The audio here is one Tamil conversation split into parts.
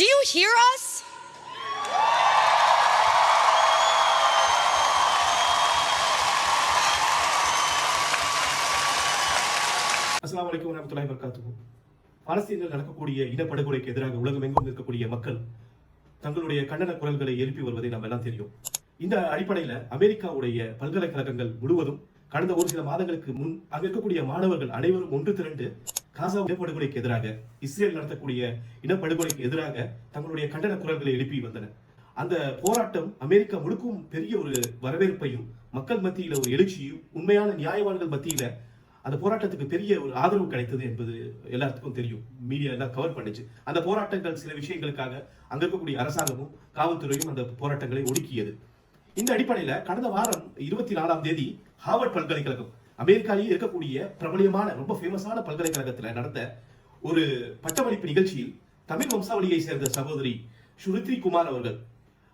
Do you hear us? அஸ்ஸலாமு வரமத்துல்லாஹி வபரகாத்துஹு பாலஸ்தீனில் நடக்கக்கூடிய இனப்படுகொலைக்கு எதிராக உலகம் எங்கும் இருக்கக்கூடிய மக்கள் தங்களுடைய கண்டன குரல்களை எழுப்பி வருவதை நாம் எல்லாம் தெரியும் இந்த அடிப்படையில் அமெரிக்காவுடைய பல்கலைக்கழகங்கள் முழுவதும் கடந்த ஒரு சில மாதங்களுக்கு முன் அங்க இருக்கக்கூடிய மாணவர்கள் அனைவரும் ஒன்று திரண்டு காசா இனப்படுகொலைக்கு எதிராக இஸ்ரேல் நடத்தக்கூடிய இனப்படுகொலைக்கு எதிராக தங்களுடைய கண்டன குரல்களை எழுப்பி வந்தனர். அந்த போராட்டம் அமெரிக்கா முழுக்கும் பெரிய ஒரு வரவேற்பையும் மக்கள் மத்தியில ஒரு எழுச்சியும் உண்மையான நியாயவான்கள் மத்தியில அந்த போராட்டத்துக்கு பெரிய ஒரு ஆதரவு கிடைத்தது என்பது எல்லாத்துக்கும் தெரியும். மீடியா எல்லாம் கவர் பண்ணுச்சு. அந்த போராட்டங்கள் சில விஷயங்களுக்காக அங்க இருக்கக்கூடிய அரசாங்கமும் காவல்துறையும் அந்த போராட்டங்களை ஒடுக்கியது. இந்த அடிப்படையில கடந்த வாரம் இருபத்தி நாலாம் தேதி ஹார்வர்ட் பல்கலைக்கழகம் அமெரிக்காலேயே இருக்கக்கூடிய பிரபலியமான ரொம்ப ஃபேமஸான பல்கலைக்கழகத்துல நடந்த ஒரு பட்டமளிப்பு நிகழ்ச்சியில் தமிழ் வம்சாவளியை சேர்ந்த சகோதரி ஸ்ருதி குமார் அவர்கள்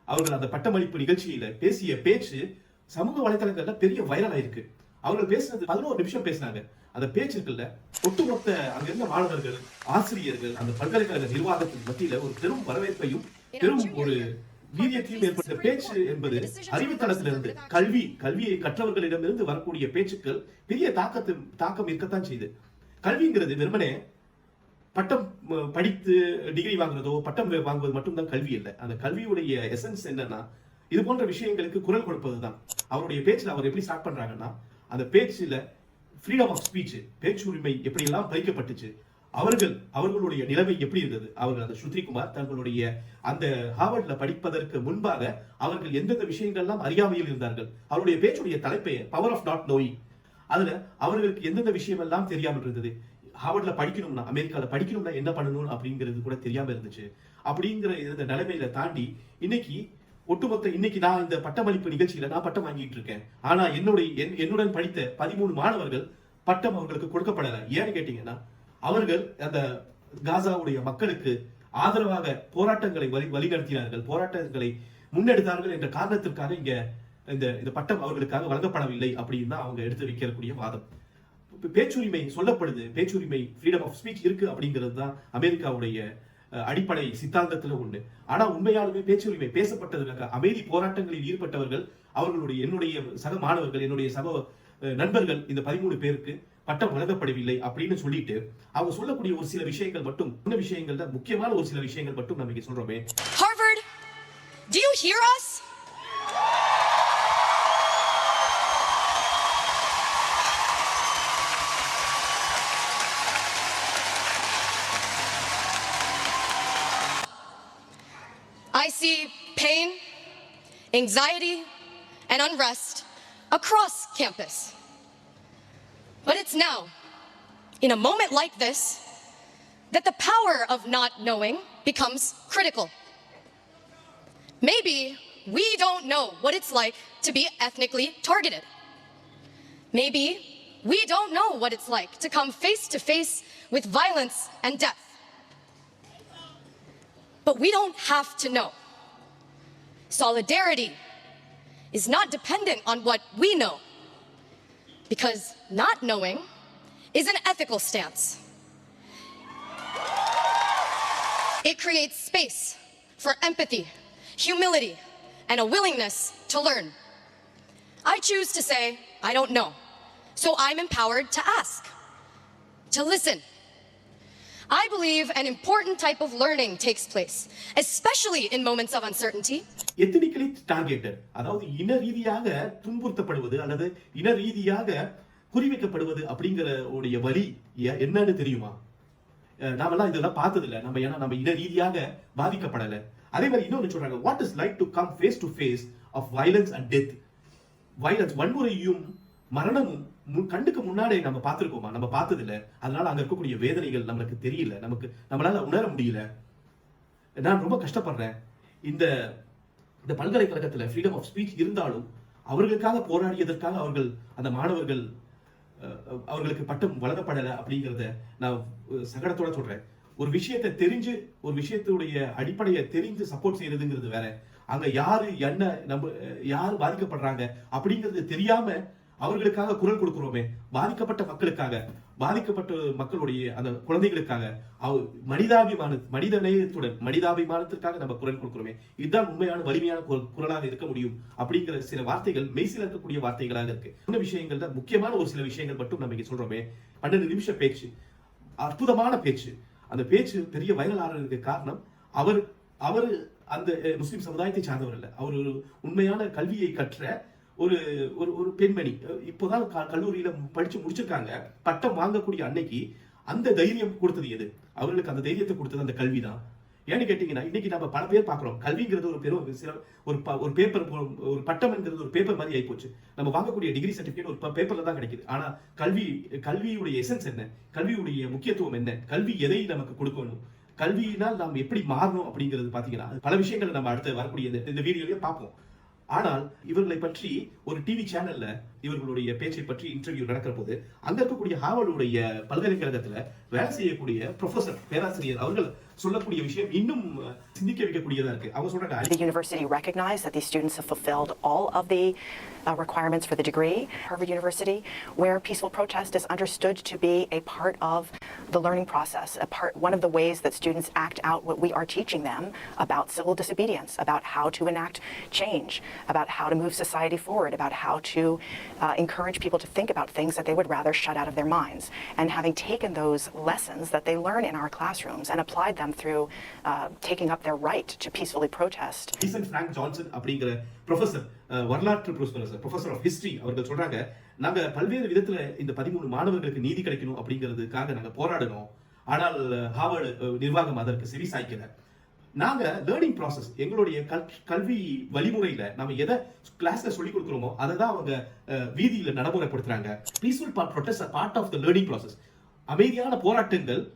அவர்கள் அந்த பட்டமளிப்பு நிகழ்ச்சியில பேசிய பேச்சு சமூக வலைதளங்கள்ல பெரிய வைரல் ஆயிருக்கு. அவர்கள் பேசுனது பதினோரு நிமிஷம் பேசினாங்க. அந்த பேச்சு இருக்குல்ல ஒட்டுமொத்த அங்க இருந்த மாணவர்கள் ஆசிரியர்கள் அந்த பல்கலைக்கழக நிர்வாகத்தின் மத்தியில ஒரு பெரும் வரவேற்பையும் பெரும் ஒரு வீரியத்தையும் ஏற்பட்ட பேச்சு என்பது அறிவுத்தளத்திலிருந்து கல்வி கல்வியை கற்றவர்களிடமிருந்து வரக்கூடிய பேச்சுக்கள் பெரிய தாக்கத்தை தாக்கம் இருக்கத்தான் செய்யுது கல்விங்கிறது வெறுமனே பட்டம் படித்து டிகிரி வாங்குறதோ பட்டம் வாங்குவது மட்டும்தான் கல்வி இல்லை அந்த கல்வியுடைய எசன்ஸ் என்னன்னா இது போன்ற விஷயங்களுக்கு குரல் கொடுப்பது தான் அவருடைய பேச்சில் அவர் எப்படி ஸ்டார்ட் பண்றாங்கன்னா அந்த பேச்சில் ஃப்ரீடம் ஆஃப் ஸ்பீச் பேச்சு உரிமை எப்படியெல்லாம் பறிக்கப்பட்டுச்சு அவர்கள் அவர்களுடைய நிலைமை எப்படி இருந்தது? அவர்கள் அந்த ஸ்ருதிகுமார் தங்களுடைய அந்த ஹாவர்ட்ல படிப்பதற்கு முன்பாக அவர்கள் எந்தெந்த விஷயங்கள்லாம் அறியாமையில் இருந்தார்கள்? அவருடைய பேச்சுடைய தலைப்பே பவர் ஆஃப் நாட் நோயிங் அதுல அவர்களுக்கு எந்தெந்த விஷயம் எல்லாம் தெரியாமல் இருந்தது? ஹார்வர்ட்ல படிக்கணும்னா அமெரிக்கால படிக்கணும்னா என்ன பண்ணணும் அப்படிங்கிறது கூட தெரியாம இருந்துச்சு. அப்படிங்கிற இந்த நிலைமையில தாண்டி இன்னைக்கு ஒட்டுமொத்த இன்னைக்கு நான் இந்த பட்டமளிப்பு நிகழ்ச்சியில நான் பட்டம் வாங்கிட்டு இருக்கேன். ஆனா என்னுடைய என்- என்னுடன் படித்த பதிமூணு மாணவர்கள் பட்டம் அவர்களுக்கு கொடுக்கப்படல. ஏன்னு கேட்டீங்கன்னா அவர்கள் அந்த காசாவுடைய மக்களுக்கு ஆதரவாக போராட்டங்களை வழி வழிநடத்தினார்கள். போராட்டங்களை முன்னெடுத்தார்கள் என்ற காரணத்திற்காக இங்க இந்த இந்த பட்டம் அவர்களுக்காக வழங்கப்படவில்லை அப்படின்னு தான் அவங்க எடுத்து வைக்கக்கூடிய வாதம். பேச்சுரிமை சொல்லப்படுது. பேச்சுரிமை ஃப்ரீடம் ஆஃப் ஸ்பீச் இருக்கு அப்படிங்கிறது தான் அமெரிக்காவுடைய அஹ், அடிப்படை சித்தாந்தத்துல ஒண்ணு. ஆனா உண்மையாலுமே பேச்சுரிமை பேசப்பட்டதற்காக அமைதி போராட்டங்களில் ஈடுபட்டவர்கள் அவர்களுடைய என்னுடைய சக மாணவர்கள் என்னுடைய சக அஹ், நண்பர்கள் இந்த பதிமூணு பேருக்கு பட்டம் வழங்கப்படவில்லை அப்படின்னு சொல்லிட்டு அவங்க சொல்லக்கூடிய ஒரு சில விஷயங்கள் மட்டும் உள்ள விஷயங்கள் தான் முக்கியமான ஒரு சில விஷயங்கள் மட்டும் நம்ம இங்க சொல்றோமே Harvard, do you hear us? I see pain, anxiety, and unrest across campus. But it's now, in a moment like this, that the power of not knowing becomes critical. Maybe we don't know what it's like to be ethnically targeted. Maybe we don't know what it's like to come face to face with violence and death. But we don't have to know. Solidarity is not dependent on what we know, because not knowing is an ethical stance. It creates space for empathy, humility, and a willingness to learn. I choose to say, I don't know. So I'm empowered to ask, to listen. I believe an important type of learning takes place, especially in moments of uncertainty, ethnically targeted அதாவது இன ரீதியாக துன்புறுத்தப்படுவது அல்லது இன ரீதியாக குறிவைக்கப்படுவது அப்படிங்கிற உடைய வழி என்னன்னு தெரியுமா? நாமெல்லாம் இதெல்லாம் பார்த்ததில்ல. நம்ம ஏன்னா நம்ம இன ரீதியாக பாதிக்கப்படலை. அதே மாதிரி இன்னொன்று சொல்றாங்க what is like to come face to face of violence and death violence வன்முறையும் மரணமும் கண்டுக்கு கண்ணுக்கு முன்னாடி நம்ம பார்த்துருக்கோமா? நம்ம பார்த்தது இல்ல அதனால அங்க இருக்கக்கூடிய வேதனைகள் நம்மளுக்கு தெரியல. நமக்கு நம்மளால உணர முடியல. நான் ரொம்ப கஷ்டப்படுறேன். இந்த இந்த பல்கலைக்கழகத்துல ஃப்ரீடம் ஆஃப் ஸ்பீச் இருந்தாலும் அவர்களுக்காக போராடியதற்காக அவர்கள் அந்த மாணவர்கள் அவர்களுக்கு பட்டம் வழங்கப்படலை அப்படிங்கிறத நான் சங்கடத்தோட சொல்றேன். ஒரு விஷயத்தை தெரிஞ்சு ஒரு விஷயத்துடைய அடிப்படையை தெரிஞ்சு சப்போர்ட் செய்யறதுங்கிறது வேற. அங்க யாரு என்ன நம்ம யார் யாரு பாதிக்கப்படுறாங்க அப்படிங்கிறது தெரியாம அவர்களுக்காக குரல் கொடுக்கிறோமே. பாதிக்கப்பட்ட மக்களுக்காக பாதிக்கப்பட்ட மக்களுடைய அந்த குழந்தைகளுக்காக அவ மனிதாபிமான மனித நேயத்துடன் மனிதாபிமானத்திற்காக நம்ம குரல் கொடுக்கிறோமே. இதுதான் உண்மையான வலிமையான குரல் குரலாக இருக்க முடியும் அப்படிங்கிற சில வார்த்தைகள் மெய்சில் இருக்கக்கூடிய வார்த்தைகளாக இருக்கு. இந்த விஷயங்கள்ல முக்கியமான ஒரு சில விஷயங்கள் மட்டும் நம்ம இங்க சொல்றோமே. பன்னெண்டு நிமிஷ பேச்சு. அற்புதமான பேச்சு. அந்த பேச்சு பெரிய வைரல் ஆகிறதுக்கு காரணம் அவர் அவர் அந்த முஸ்லிம் சமுதாயத்தை சார்ந்தவர் இல்லை அவர் ஒரு உண்மையான கல்வியை கற்ற ஒரு ஒரு ஒரு பெண்மணி. இப்போதான் கல்லூரியில் படித்து முடிச்சிருக்காங்க. பட்டம் வாங்கக்கூடிய அன்னைக்கு அந்த தைரியம் கொடுத்தது எது? அவர்களுக்கு அந்த தைரியத்தை கொடுத்தது அந்த கல்வி தான் ஏன்னு கேட்டீங்கன்னா இன்னைக்கு நம்ம பல பேர் பார்க்குறோம். கல்விங்கிறது ஒரு பெரும் சில ஒரு ப- ஒரு பேப்பர் ஒரு பட்டம்ங்கிறது ஒரு பேப்பர் மாதிரி ஆகிப்போச்சு நம்ம வாங்கக்கூடிய டிகிரி சர்டிஃபிகேட் ஒரு பேப்பரில் தான் கிடைக்குது. ஆனால் கல்வி கல்வியுடைய எசன்ஸ் என்ன? கல்வியுடைய முக்கியத்துவம் என்ன? கல்வி எதை நமக்கு கொடுக்கணும்? கல்வியினால் நாம் எப்படி மாறணும் அப்படிங்கிறது பார்த்தீங்கன்னா பல விஷயங்களை நம்ம அடுத்து வரக்கூடிய இந்த- வீடியோலேயே பார்ப்போம். ஆனால் இவர்களை பற்றி ஒரு டிவி சேனல்ல இவர்களுடைய பேச்சை பற்றி இன்டர்வியூ நடக்கிற போது அங்க இருக்கக்கூடிய ஹார்வர்டுடைய பல்கலைக்கழகத்துல வேலை செய்யக்கூடிய ப்ரொஃபசர் பேராசிரியர் அவர்கள் சொல்லக்கூடிய விஷயம் இன்னும் அஹ், சிந்திக்க வைக்கக்கூடியதா இருக்கு அவங்க சொல்றாங்க The university recognized that these students have fulfilled all of the uh, requirements for the degree. Harvard University, where peaceful protest is understood to be a part of the learning process, a part, one of the ways that students act out what we are teaching them about civil disobedience, about how to enact change, about how to move society forward, about how to uh, encourage people to think about things that they would rather shut out of their minds. And having taken those lessons that they learn in our classrooms and applied them through uh, taking up their right to peacefully protest, டீசன் prank Johnson அப்படிங்கிற ப்ரொஃபசர் வரலாற்று ப்ரொஃபசர் ப்ரொஃபசர் ஆஃப் ஹிஸ்டரி அவர்கள் சொல்றாங்க நாங்க பல்வேறு விதத்துல இந்த பதிமூணு மாணவர்களுக்கு நீதி கிடைக்கணும் அப்படிங்கிறதுக்காக நாங்க போராடணும். ஆனால் ஹார்வர்டு நிர்வாகம் அதற்கு செவி சாய்க்கல. நாங்க லேர்னிங் ப்ராசஸ் எங்களுடைய கல்- கல்வி வழிமுறையில நம்ம எதை கிளாஸ்ல சொல்லி கொடுக்குறோமோ அதை தான் அவங்க வீதியில நடைமுறைப்படுத்துறாங்க. Peaceful protest part of the learning process அமைதியான போராட்டங்கள்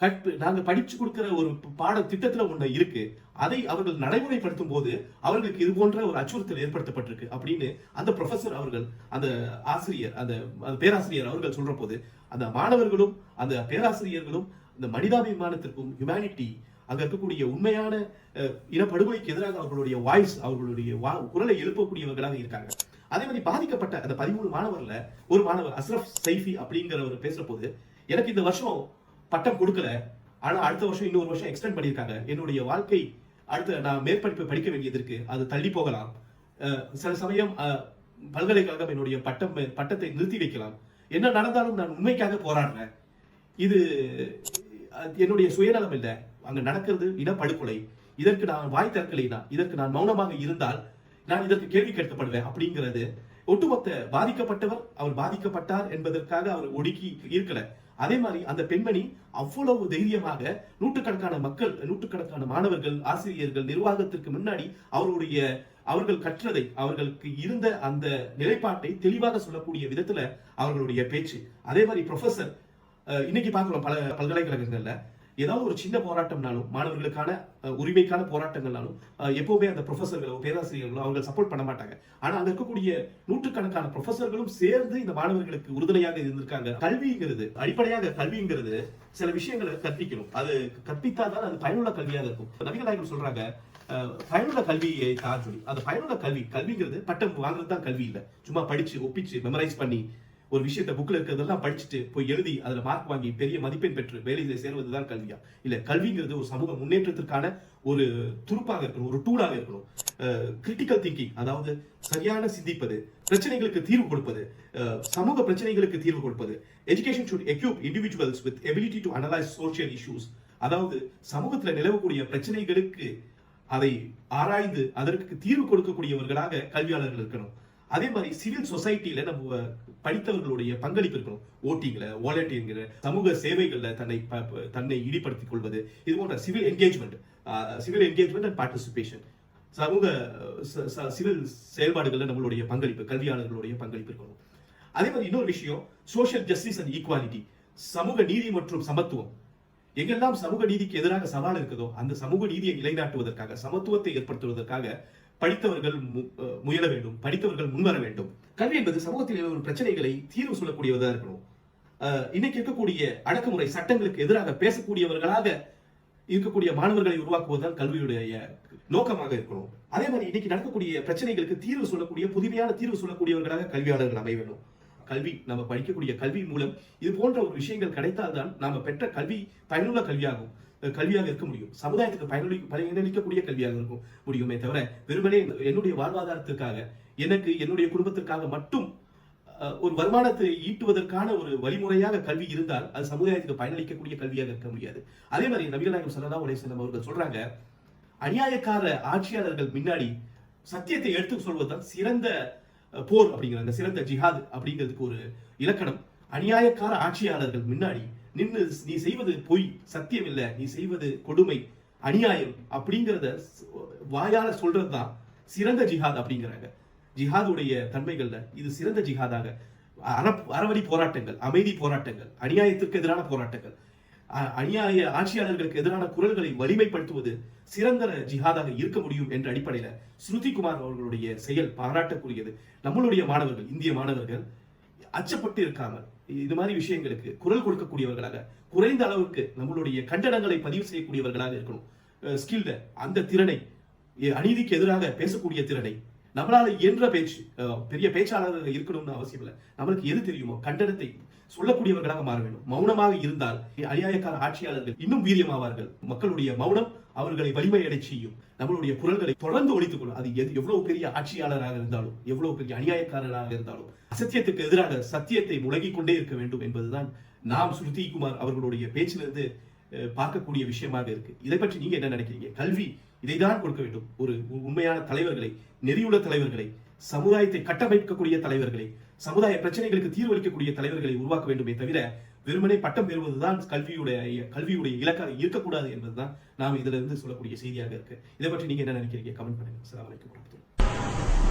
கற்பு நாங்கள் படிச்சு கொடுக்குற ஒரு பாட திட்டத்துல இருக்கு. அதை அவர்கள் நடைமுறைப்படுத்தும் போது அவர்களுக்கு இது போன்ற ஒரு அச்சுறுத்தல் ஏற்படுத்தப்பட்டிருக்கு அப்படின்னு அந்த ப்ரொஃபசர் அவர்கள் அந்த ஆசிரியர் அந்த பேராசிரியர் அவர்கள் சொல்ற போது அந்த மாணவர்களும் அந்த பேராசிரியர்களும் இந்த மனிதாபிமானத்திற்கும் ஹியூமனிட்டி அங்க இருக்கக்கூடிய உண்மையான அஹ், இனப்படுகொலைக்கு எதிராக அவர்களுடைய வாய்ஸ் அவர்களுடைய வா- குரலை எழுப்பக்கூடியவர்களாக இருக்காங்க. அதே மாதிரி பாதிக்கப்பட்ட அந்த பதிமூணு மாணவர்ல ஒரு மாணவர் அஸ்ரப் சைஃபி அப்படிங்கிறவர் பேசுற போது எனக்கு இந்த வருஷம் பட்டம் கொடுக்கல. ஆனா அடுத்த வருஷம் இன்னொரு வருஷம் எக்ஸ்டெண்ட் பண்ணியிருக்காங்க. என்னுடைய வாழ்க்கை அடுத்த நான் மேற்படிப்பு படிக்க வேண்டியது இருக்கு. அது தள்ளி போகலாம். சில சமயம் அஹ், பல்கலைக்கழகம் என்னுடைய பட்டம் பட்டத்தை நிறுத்தி வைக்கலாம். என்ன நடந்தாலும் நான் உண்மைக்காக போராடுறேன். இது என்னுடைய சுயநலம் இல்லை. அங்க நடக்கிறது இனப்படுகொலை. இதற்கு நான் வாய் திறக்கலைனா இதற்கு நான் மௌனமாக இருந்தால் நான் இதற்கு கேள்வி கேட்கப்படுவேன் அப்படிங்கிறது. ஒட்டுமொத்த பாதிக்கப்பட்டவர் அவர் பாதிக்கப்பட்டார் என்பதற்காக அவர் ஒடுக்கி இருக்கல. அதே மாதிரி அந்த பெண்மணி அவ்வளவு தைரியமாக நூற்றுக்கணக்கான மக்கள் நூற்றுக்கணக்கான மாணவர்கள் ஆசிரியர்கள் நிர்வாகத்திற்கு முன்னாடி அவருடைய அவர்கள் கற்றதை அவர்களுக்கு இருந்த அந்த நிலைப்பாட்டை தெளிவாக சொல்லக்கூடிய விதத்துல அவர்களுடைய பேச்சு. அதே மாதிரி ப்ரொஃபசர் அஹ் இன்னைக்கு பார்க்கிறோம் பல பல்கலைக்கழகங்கள்ல. ஏதாவது ஒரு சின்ன போராட்டம்னாலும் மாணவர்களுக்கான உரிமைக்கான போராட்டங்கள்னாலும் எப்போவுமே எப்பவுமே அந்த ப்ரொஃபசர்களோ பேராசிரியர்களோ அவங்க சப்போர்ட் பண்ண மாட்டாங்க. ஆனா அங்க இருக்கக்கூடிய நூற்றுக்கணக்கான ப்ரொஃபசர்களும் சேர்ந்து இந்த மாணவர்களுக்கு உறுதுணையாக இருந்திருக்காங்க. கல்விங்கிறது அடிப்படையாக கல்விங்கிறது சில விஷயங்களை கற்பிக்கணும். அது கற்பித்தாதான் அது பயனுள்ள கல்வியாக இருக்கும். நபிகள் சொல்றாங்க அஹ், பயனுள்ள கல்வியை தான் சொல்லி. அந்த பயனுள்ள கல்வி கல்விங்கிறது பட்டம் வாங்குறது தான் கல்வி இல்லை. சும்மா படிச்சு ஒப்பிச்சு மெமரைஸ் பண்ணி ஒரு விஷயத்த புக்ல இருக்கிறதெல்லாம் படிச்சுட்டு போய் எழுதி அதுல மார்க் வாங்கி பெரிய மதிப்பெண் பெற்று வேலையில சேர்வதுதான் கல்வியா? இல்ல கல்விங்கிறது ஒரு சமூக முன்னேற்றத்திற்கான ஒரு துருப்பாக இருக்கணும் ஒரு டூலாக இருக்கணும். கிரிட்டிக்கல் திங்கிங் அதாவது சரியான சிந்திப்பது பிரச்சனைகளுக்கு தீர்வு கொடுப்பது சமூக பிரச்சனைகளுக்கு தீர்வு கொடுப்பது. Education should equip individuals with ability to analyse social issues அதாவது சமூகத்துல நிலவக்கூடிய பிரச்சனைகளுக்கு அதை ஆராய்ந்து அதற்கு தீர்வு கொடுக்கக்கூடியவர்களாக கல்வியாளர்கள் இருக்கணும். அதே மாதிரி சிவில் சொசைட்டில நம்ம படித்தவர்களுடைய பங்களிப்பு இருக்கணும் ஓட்டிங்ல வாலண்டியர்ங்கிற சமூக சேவைகள்ல தன்னை தன்னை ஈடுபடுத்திக் கொள்வது இது போன்ற civil engagement civil engagement and participation. சமூக சிவில் செயல்பாடுகள்ல நம்மளுடைய பங்களிப்பு கல்வியாளர்களுடைய பங்களிப்பு இருக்கணும் அதே மாதிரி இன்னொரு விஷயம் சோஷியல் ஜஸ்டிஸ் அண்ட் ஈக்குவாலிட்டி சமூக நீதி மற்றும் சமத்துவம். எங்கெல்லாம் சமூக நீதிக்கு எதிராக சவால் இருக்குதோ அந்த சமூக நீதியை நிலைநாட்டுவதற்காக சமத்துவத்தை ஏற்படுத்துவதற்காக படித்தவர்கள் முயல வேண்டும் படித்தவர்கள் முன்வர வேண்டும். கல்வி என்பது சமூகத்தில் நிலவும் பிரச்சனைகளை தீர்வு சொல்லக்கூடியவதா இருக்கணும். இன்னைக்கு இருக்கக்கூடிய அடக்குமுறை சட்டங்களுக்கு எதிராக பேசக்கூடியவர்களாக இருக்கக்கூடிய மாணவர்களை உருவாக்குவதுதான் கல்வியுடைய நோக்கமாக இருக்கணும். அதே மாதிரி இன்னைக்கு நடக்கக்கூடிய பிரச்சனைகளுக்கு தீர்வு சொல்லக்கூடிய புதுமையான தீர்வு சொல்லக்கூடியவர்களாக கல்வியாளர்கள் அமைய வேண்டும். கல்வி நம்ம படிக்கக்கூடிய கல்வி மூலம் இது போன்ற ஒரு விஷயங்கள் கிடைத்தால்தான் நாம பெற்ற கல்வி பயனுள்ள கல்வியாகும். கல்வியாக இருக்க முடியும். சமுதாயத்துக்கு பயனளி பயனளிக்கக்கூடிய கல்வியாக இருக்கும் முடியுமே தவிர வெறுமனே என்னுடைய வாழ்வாதாரத்திற்காக எனக்கு என்னுடைய குடும்பத்திற்காக மட்டும் ஒரு வருமானத்தை ஈட்டுவதற்கான ஒரு வழிமுறையாக கல்வி இருந்தால் அது சமுதாயத்துக்கு பயனளிக்கக்கூடிய கல்வியாக இருக்க முடியாது. அதே மாதிரி நபிகள் நாயகம் ஸல்லல்லாஹு அவர்கள் சொல்றாங்க அநியாயக்கார ஆட்சியாளர்கள் முன்னாடி சத்தியத்தை எடுத்து சொல்வதுதான் சிறந்த போர் அப்படிங்கிறாங்க சிறந்த ஜிஹாத் அப்படிங்கிறதுக்கு ஒரு இலக்கணம். அநியாயக்கார ஆட்சியாளர்கள் முன்னாடி நின்று நீ செய்வது பொய் சத்தியம் நீ செய்வது கொடுமை அநியாயம் அப்படிங்கிறத ஸ்- வாயால சொல்றதுதான் சிறந்த ஜிஹாத் அப்படிங்கிறாங்க. ஜிஹாதுடைய தன்மைகள்ல இது சிறந்த ஜிஹாதாக. அற அறவழி போராட்டங்கள் அமைதி போராட்டங்கள் அநியாயத்திற்கு எதிரான போராட்டங்கள் அநியாய ஆட்சியாளர்களுக்கு எதிரான குரல்களை வலிமைப்படுத்துவது சிறந்த ஜிஹாதாக இருக்க முடியும் என்ற அடிப்படையில ஸ்ருதி குமார் அவர்களுடைய செயல் பாராட்டக்கூடியது. நம்மளுடைய மாணவர்கள் இந்திய மாணவர்கள் அச்சப்பட்டு இருக்காமல் இது மாதிரி விஷயங்களுக்கு குரல் கொடுக்கக்கூடியவர்களாக குறைந்த அளவுக்கு நம்மளுடைய கண்டனங்களை பதிவு செய்யக்கூடியவர்களாக இருக்கணும். ஸ்கில்ட அந்த திறனை அநீதிக்கு எதிராக பேசக்கூடிய திறனை நம்மளால இயன்ற பேச்சு பெரிய பேச்சாளர்கள் இருக்கணும்னு அவசியம் இல்லை. நம்மளுக்கு எது தெரியுமோ கண்டனத்தை சொல்லக்கூடியவர்களாக மாற வேண்டும். மௌனமாக இருந்தால் அநியாயக்கார ஆட்சியாளர்கள் இன்னும் வீரியமாவார்கள். மக்களுடைய மௌனம் அவர்களை வலிமையடை செய்யும். நம்மளுடைய குரல்களை தொடர்ந்து ஒழித்துக் கொள்ளும் அது எது- எவ்வளவு பெரிய ஆட்சியாளராக இருந்தாலும் எவ்வளவு பெரிய அநியாயக்காரராக இருந்தாலும் அசத்தியத்துக்கு எதிராக சத்தியத்தை முழங்கிக் கொண்டே இருக்க வேண்டும் என்பதுதான் நாம் ஸ்ருதி குமார் அவர்களுடைய பேச்சிலிருந்து பார்க்கக்கூடிய விஷயமாக இருக்கு. இதை பற்றி நீங்க என்ன நினைக்கிறீங்க? கல்வி இதைதான் கொடுக்க வேண்டும். ஒரு உண்மையான தலைவர்களை நெறியுள்ள தலைவர்களை சமுதாயத்தை கட்டமைக்கக்கூடிய தலைவர்களை சமுதாய பிரச்சனைகளுக்கு தீர்வளிக்கக்கூடிய தலைவர்களை உருவாக்க வேண்டுமே தவிர வெறுமனே பட்டம் பெறுவதுதான் கல்வியுடைய கல்வியுடைய இலக்காக இருக்கக்கூடாது என்பதுதான் நாம் இதுல இருந்து சொல்லக்கூடிய செய்தியாக இருக்கு. இதை பற்றி நீங்க என்ன நினைக்கிறீங்க? கமெண்ட் பண்ணுங்க. அஸ்ஸலாமு அலைக்கும்